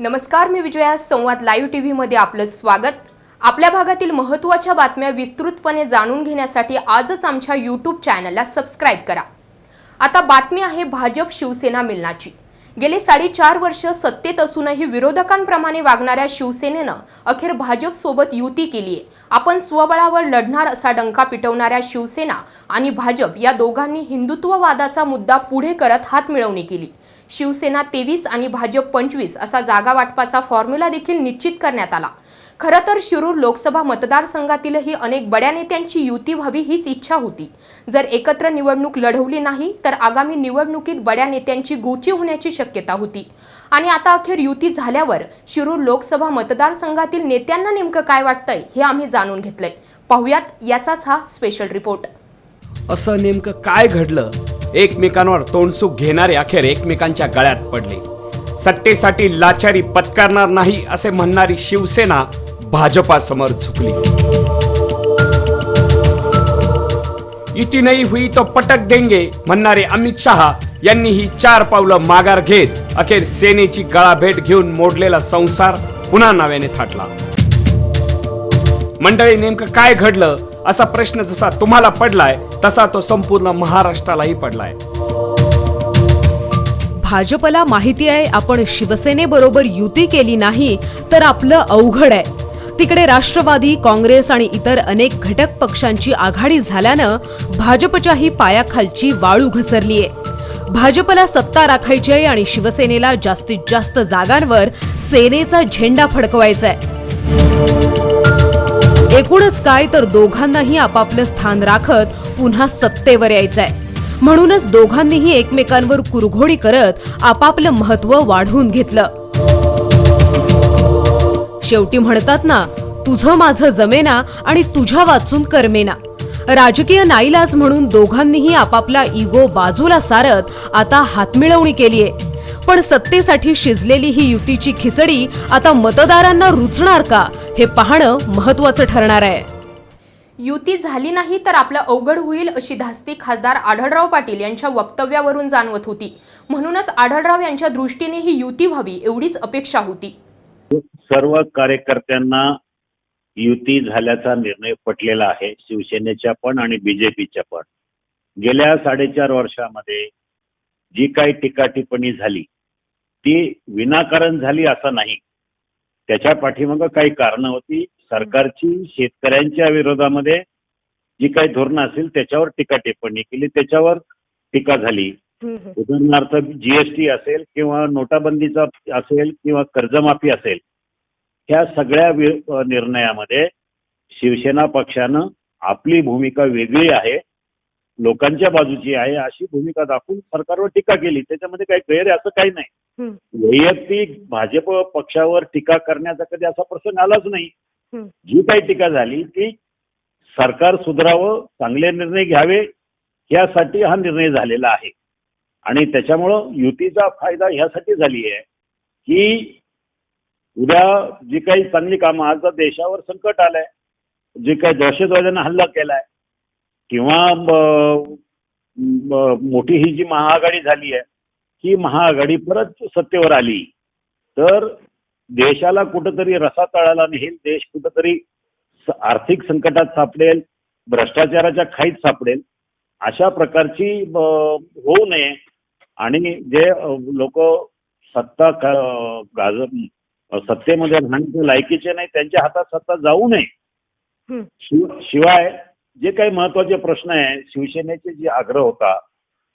नमस्कार मी विजया. संवाद live T व्हीमध्ये आपलं स्वागत. आपल्या भागातील महत्त्वाच्या बातम्या विस्तृतपणे जाणून घेण्यासाठी आजच आमच्या यूट्यूब चॅनलला सबस्क्राईब करा. आता बातमी आहे भाजप शिवसेना मिलनाची. गेले साडेचार वर्ष सत्तेत असूनही विरोधकांप्रमाणे वागणाऱ्या शिवसेनेनं अखेर भाजपसोबत युती केली आहे. आपण स्वबळावर लढणार असा डंका पिटवणाऱ्या शिवसेना आणि भाजप या दोघांनी हिंदुत्ववादाचा मुद्दा पुढे करत हात मिळवणी केली. शिवसेना तेवीस आणि भाजप पंचवीस असा जागा वाटपाचा फॉर्म्युला देखील निश्चित करण्यात आला. खरं तर शिरूर लोकसभा मतदारसंघातीलही अनेक बड्या नेत्यांची युती व्हावी हीच इच्छा होती. जर एकत्र निवडणूक लढवली नाही तर आगामी निवडणुकीत बड्या नेत्यांची गोची होण्याची शक्यता होती. आणि आता अखेर युती झाल्यावर शिरूर लोकसभा मतदारसंघातील नेत्यांना नेमकं काय वाटतंय हे आम्ही जाणून घेतलंय. पाहुयात याचाच हा स्पेशल रिपोर्ट असं नेमकं काय घडलं? एकमेकांवर तोंडसूक घेणारे अखेर एकमेकांच्या गळ्यात पडले. सत्तेसाठी लाचारी पत्कारणार नाही असे म्हणणारी शिवसेना भाजपासमोर झुकली. युती नाही हुई तो पटक देंगे म्हणणारे अमित शहा यांनी ही चार पावलं माघार घेत अखेर सेनेची गळाभेट घेऊन मोडलेला संसार पुन्हा नव्याने थाटला. मंडळी नेमकं काय घडलं? असा प्रश्न जसा तुम्हाला पडलाय तसा तो संपूर्ण महाराष्ट्रालाही पडलाय. भाजपला माहिती आहे आपण शिवसेनेबरोबर युती केली नाही तर आपलं अवघड आहे. तिकडे राष्ट्रवादी काँग्रेस आणि इतर अनेक घटक पक्षांची आघाडी झाल्यानं भाजपच्याही पायाखालची वाळू घसरलीये. भाजपला सत्ता राखायची आहे आणि शिवसेनेला जास्तीत जास्त जागांवर सेनेचा झेंडा फडकवायचा आहे एकूणच काय तर दोघांनाही आपापलं स्थान राखत पुन्हा सत्तेवर यायचंय. म्हणूनच दोघांनीही एकमेकांवर कुरघोडी करत आपापलं महत्त्व वाढवून घेतलं. शेवटी म्हणतात ना तुझं माझं जमेना आणि तुझ्या वाचून करमेना. राजकीय नाईलाज म्हणून दोघांनीही आपापला इगो बाजूला सारत आता हातमिळवणी केलीये. पण सत्तेसाठी शिजलेली ही युतीची खिचडी आता मतदारांना रुचणार का हे पाहणं महत्वाचं ठरणार आहे. युती झाली नाही तर आपलं अवघड होईल अशी धास्ती खासदार आढळराव पाटील यांच्या वक्तव्यावरून जाणवत होती. म्हणूनच आढळराव यांच्या दृष्टीने ही युती व्हावी एवढीच अपेक्षा होती. सर्व कार्यकर्त्यांना युती झाल्याचा निर्णय पटलेला आहे शिवसेनेच्या पण आणि बीजेपीच्या पण. गेल्या साडेचार वर्षामध्ये जी काही टीका टिप्पणी झाली ती विनाकारण झाली असं नाही. त्याच्या पाठीमागं काही कारणं होती. सरकारची शेतकऱ्यांच्या विरोधामध्ये जी काही धोरणं असतील त्याच्यावर टीका टिप्पणी केली. त्याच्यावर टीका झाली. उदाहरणार्थ जीएसटी असेल किंवा नोटाबंदीचा असेल किंवा कर्जमाफी असेल ह्या सगळ्या निर्णयामध्ये शिवसेना पक्षानं आपली भूमिका वेगळी आहे. लोकांच्या बाजूची आहे अशी भूमिका दाखवून सरकारवर टीका केली. त्याच्यामध्ये काही गैर आहे असं काही नाही. वैयक्तिक भाजप पक्षावर टीका करण्याचा कधी असा प्रसंग आलाच नाही. जी काही टीका झाली ती सरकार सुधारावं चांगले निर्णय घ्यावे यासाठी हा निर्णय झालेला आहे. आणि त्याच्यामुळं युतीचा फायदा ह्यासाठी झाली आहे की उद्या जी काही चांगली कामं आज देशावर संकट आलंय. जे काही दहशतवाद्यानं हल्ला केलाय किंवा मोठी ही जी महाआघाडी झाली आहे ही महाआघाडी परत सत्तेवर आली तर देशाला कुठंतरी रसा तळाला नेईल देश कुठंतरी आर्थिक संकटात सापडेल भ्रष्टाचाराच्या खाईत सापडेल अशा प्रकारची होऊ नये. आणि जे लोक सत्ता गाज सत्तेमध्ये राहण्याच्या लायकीचे नाही त्यांच्या हातात सत्ता जाऊ नये. शिव- शिवाय जे काही महत्त्वाचे प्रश्न आहे शिवसेनेचे जे आग्रह होता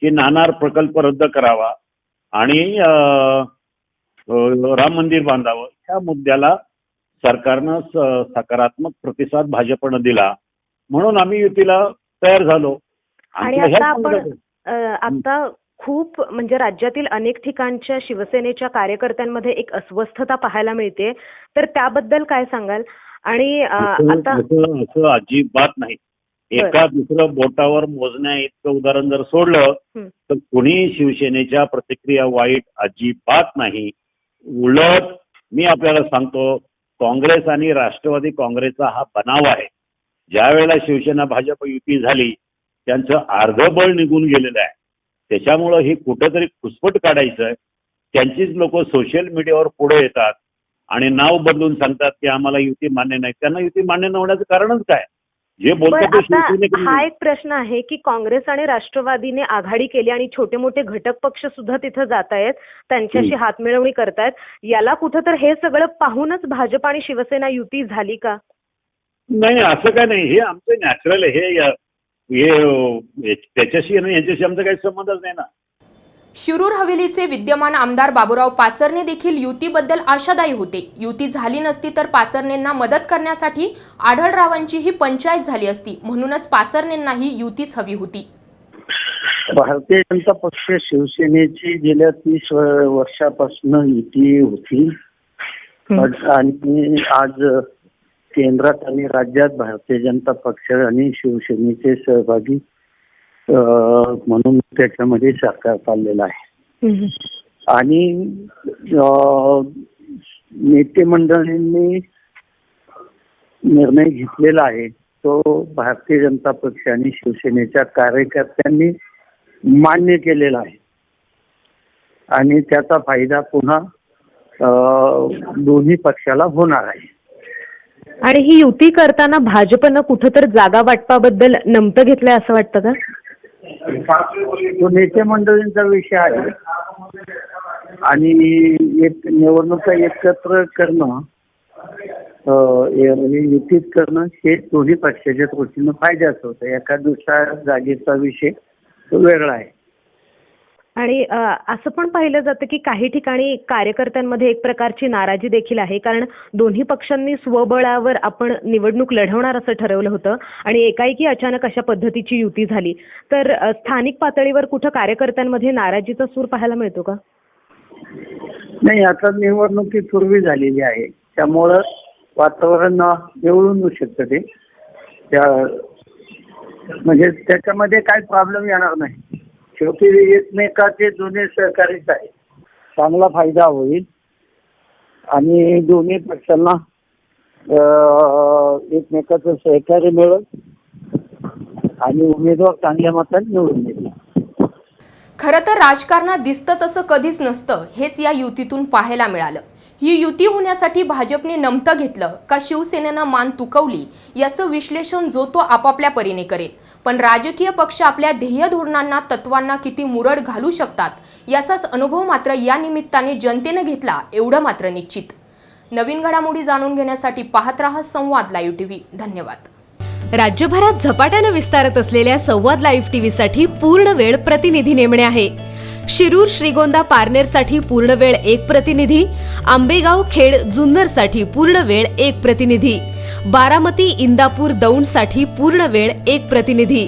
की नाणार प्रकल्प रद्द करावा आणि राम मंदिर बांधावं ह्या मुद्द्याला सरकारनं सकारात्मक प्रतिसाद भाजपनं दिला. म्हणून आम्ही युतीला तयार झालो. आणि आता आपण आता खूप म्हणजे राज्यातील अनेक ठिकाणच्या शिवसेनेच्या कार्यकर्त्यांमध्ये एक अस्वस्थता पाहायला मिळते. तर त्याबद्दल काय सांगाल? आणि आता असं अजिबात नाही. एका दुसरं बोटावर मोजण्या इतकं उदाहरण जर सोडलं. तर कुणी शिवसेनेच्या प्रतिक्रिया वाईट अजिबात नाही. उलट मी आपल्याला सांगतो काँग्रेस आणि राष्ट्रवादी काँग्रेसचा हा बनाव आहे. ज्या वेळेला शिवसेना भाजप युती झाली त्यांचं अर्ध बळ निघून गेलेलं आहे. त्याच्यामुळं ही कुठंतरी खुसपट काढायचं आहे त्यांचीच लोक सोशल मीडियावर पुढे येतात आणि नाव बदलून सांगतात की आम्हाला युती मान्य नाही. त्यांना युती मान्य न होण्याचं कारणच काय? जे पण बोलतात ते आता शिवसेनेकडून हा एक प्रश्न आहे की काँग्रेस आणि राष्ट्रवादीने आघाडी केली आणि छोटे मोठे घटक पक्ष सुद्धा तिथं जात आहेत त्यांच्याशी हातमिळवणी करतायत याला कुठं तर हे सगळं पाहूनच भाजप आणि शिवसेना युती झाली का? नाही असं काय नाही. हे आमचं नॅचरल आहे. हे या- हे अं, हे- त्याच्याशी आणि यांच्याशी आमचा काही संबंधच नाही ना. शिरूर हवेलीचे विद्यमान आमदार बाबूराव पाचरणे देखील युतीबद्दल आशादायी होते. युती झाली नसती तर पाचरणेंना मदत करण्यासाठी आढळरावांची ही पंचायत झाली असती. म्हणूनच पाचरणेंनाही युतीच हवी होती. भारतीय जनता पक्ष शिवसेनेची गेल्या तीस वर्षापासून युती होती. आणि आज केंद्रात आणि राज्यात भारतीय जनता पक्ष आणि शिवसेनेचे सहभागी म्हणून त्याच्यामध्ये सरकार चाललेलं आहे. आणि अं, नेते मंडळींनी निर्णय घेतलेला आहे तो भारतीय जनता पक्ष आणि शिवसेनेच्या कार्यकर्त्यांनी मान्य केलेला आहे. आणि त्याचा फायदा पुन्हा अं, दोन्ही पक्षाला होणार आहे. आणि ही युती करताना भाजपनं कुठं तर जागा वाटपाबद्दल नमतं घेतलंय असं वाटतं का? तो नेते मंडळींचा विषय आहे. आणि एक निवडणुका एकत्र करणं हे युतीत करणं हे दोन्ही पक्षाच्या दृष्टीनं फायद्याचं होतं. एका दुसऱ्या जागेचा विषय तो वेगळा आहे. आणि असं पण पाहिलं जातं की काही ठिकाणी कार्यकर्त्यांमध्ये एक प्रकारची नाराजी देखील आहे. कारण दोन्ही पक्षांनी स्वबळावर आपण निवडणूक लढवणार असं ठरवलं होतं आणि एकाएकी अचानक अशा पद्धतीची युती झाली. तर स्थानिक पातळीवर कुठं कार्यकर्त्यांमध्ये नाराजीचा सूर पाहायला मिळतो का? नाही आता निवडणुकीपूर्वी झालेली आहे. त्यामुळं वातावरण निवडून शकतं ते. म्हणजे त्याच्यामध्ये काय प्रॉब्लेम येणार नाही. शेवटी एकमेकाचे दोन्ही सहकारीच आहे चांगला फायदा होईल. आणि दोन्ही पक्षांना एकमेकाचं सहकार्य मिळेल. आणि उमेदवार चांगल्या मताने निवडून येईल खरं तर राजकारणात दिसतं तसं कधीच नसतं हेच या युतीतून पाहायला मिळालं. ही युती होण्यासाठी भाजपने नमतं घेतलं का शिवसेनेनं मान तुकवली याचं विश्लेषण जो तो आपापल्या परीने करेल. पण राजकीय पक्ष आपल्या ध्येय धोरणांना तत्वांना किती मुरड घालू शकतात याचाच अनुभव मात्र या निमित्ताने जनतेनं घेतला एवढं मात्र निश्चित. नवीन घडामोडी जाणून घेण्यासाठी पाहत रहा संवाद लाईव्ह टीव्ही. धन्यवाद. राज्यभरात झपाट्यानं विस्तारत असलेल्या संवाद लाईव्ह टीव्हीसाठी पूर्ण वेळ प्रतिनिधी नेमणे आहे. शिरूर श्रीगोंदा पारनेरसाठी पूर्ण वेळ एक प्रतिनिधी आंबेगाव खेड जुन्नरसाठी पूर्ण वेळ एक प्रतिनिधी बारामती इंदापूर दौंडसाठी पूर्ण वेळ एक प्रतिनिधी.